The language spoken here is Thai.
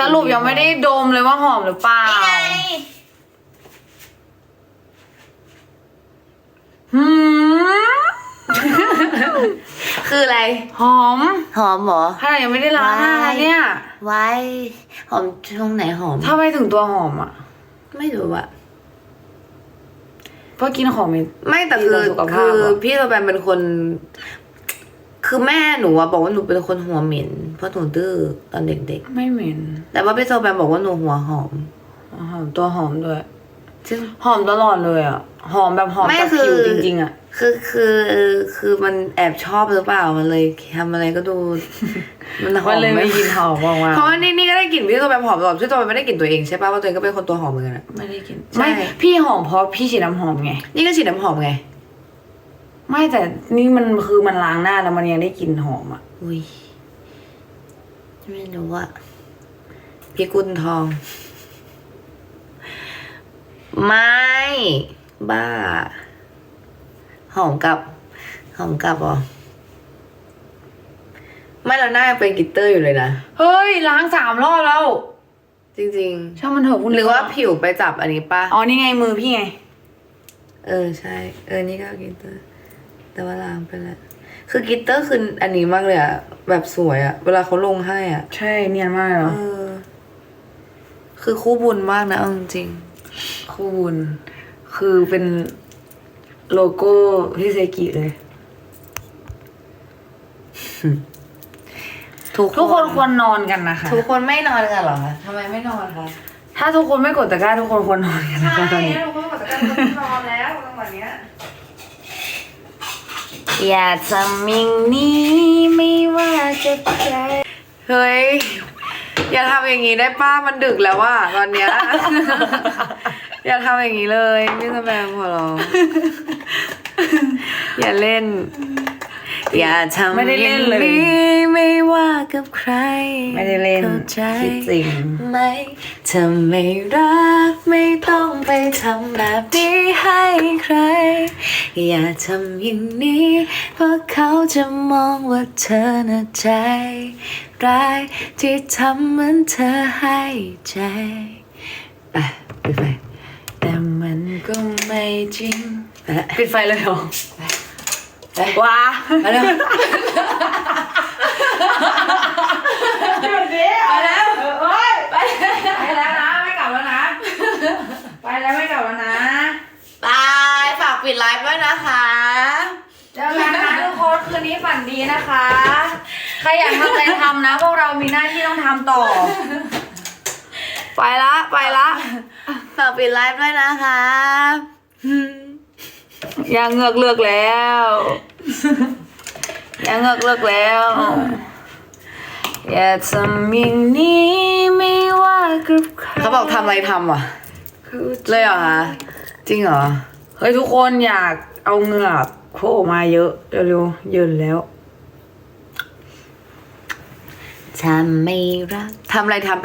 สรุปยังไม่ได้ดมเลยว่าหอมหรือเปล่านี่ไงหืมคืออะไร หอมหอมเหรอ ขนาดยังไม่ได้ล้างหน้าว้ายเนี่ย ไว้ หอมช่วงไหนหอม ถ้าไปถึงตัวหอมอะ ไม่รู้อะเพราะกินหอมมัน ไม่แต่คือดีต่อสุขภาคืพอเหรอพี่ตัวแบนเป็นคน คือแม่หนูอะบอกว่าหนูเป็นคนหัวเหม็นเพราะหนูดื้อตอนเด็กไม่เหม็นๆ แต่ว่าพี่โซแบนบอกว่าหนูหัวหอม หอมตัวหอมด้วย ซึ่ง หอมตลอดเลยอะ หอมแบบหอมไม่จากคือ ผิวจริงๆอะ คือคือคือมันแอบชอบหรือเปล่ามันเลยทำอะไรก็ดู มันหอมันมเลยไม่ไม่กินหอมออกมาเพราะว่านี่นี่ก็ได้กลิ่นพี่โซแบนหอมตลอดพี่โซแบนไม่ได้กลิ่นตัวเองใช่ป่ะว่าตัวเองก็เป็นคนตัวหอมเหมือนกันอะไม่ได้กิน ใช่ ไม่ พี่หอมเพราะพี่ฉีดน้ำหอมไง นี่ก็ฉีดน้ำหอมไง ไม่แต่นี่มันคือมันล้างหน้าแล้วมันยังได้กลิ่นหอมอะ อุ้ยไม่รู้อะพี่กุลทอง ไม่ บ้า หอมกับ หอมกับเหรอไม่เราหน้ายังเป็นกลิตเตอร์อยู่เลยนะ เฮ้ย ล้างสามรอบแล้ว จริงช่างมันเถอะคุณๆ หรือว่าผิวไปจับอันนี้ปะอ๋อนี่ไงมือพี่ไง เออใช่ เออนี่ก็กลิตเตอร์ แต่ว่าล้างไปแล้ว คือกลิตเตอร์คืออันนี้มากเลยอะแบบสวยอะเวลาเขาลงให้อะใช่เนียนมากเลยเอเนาะอคือคู่บุญมากนะเอาจริงคู่บุญคือเป็นโลโก้พี่เซกิเลย ๆทุกทุกคนควรนอนกันนะคะ ทุกคนไม่นอนกันเหรอคะทำไมไม่นอนคะถ้าทุกคนไม่กดตะกร้าทุกคนควรนอนกันนะคะตอนนี้ทุกคนบอกจะนอนแล้วจังหวะเนี้ย อย่าทำอย่างนี้ไม่ว่าจะใครเฮ้ย อย่าทำอย่างนี้ได้ป้ามันดึกแล้วว่าตอนเนี้ย อย่าทำอย่างนี้เลยพี่สแบมขอร้องอย่าเล่น อย่าทำไม่ได้เล่นเลย อย่างนี้ไม่ว่ากับใครไม่ได้เล่นเข้าใจ คิดจริงไหมถ้าไม่รักไม่ต้อง ไปทำแบบนี้ให้ใคร อย่าทำอย่างนี้เพราะเขาจะมองว่าเธอน่ะใจ ร้ายที่ทำเหมือนเธอให้ใจไปไปไปแต่มันก็ไม่จริงไปละปิดไฟเลยเหรอไปว้าไปแล้วไปแล้วเอ้ยไปไปแล้วนะ ไม่กลับแล้วนะ ไปแล้วไม่กลับแล้วนะ บายฝาก ปิดไลฟ์ด้วยนะคะเจอกันนะทุกคนคืนนี้ฝันดีนะคะ ใครอยากทำอะไรทำนะ พวกเรามีหน้าที่ต้องทำต่อ ไปละไปละฝากปิดไลฟ์ด้วยนะคะอย่าเงือกเลือกแล้วอย่าเงือกเลือกแล้วอย่าทำอย่างนี้ไม่ว่ากับใครเขาบอกทำอะไรทำอะ เลยเหรอคะจริงเหรอ เฮ้ยทุกคนอยากเอาเหงือกโผล่มาเยอะเร็วๆเยินแล้วทำไม่รักทำอะไรทำ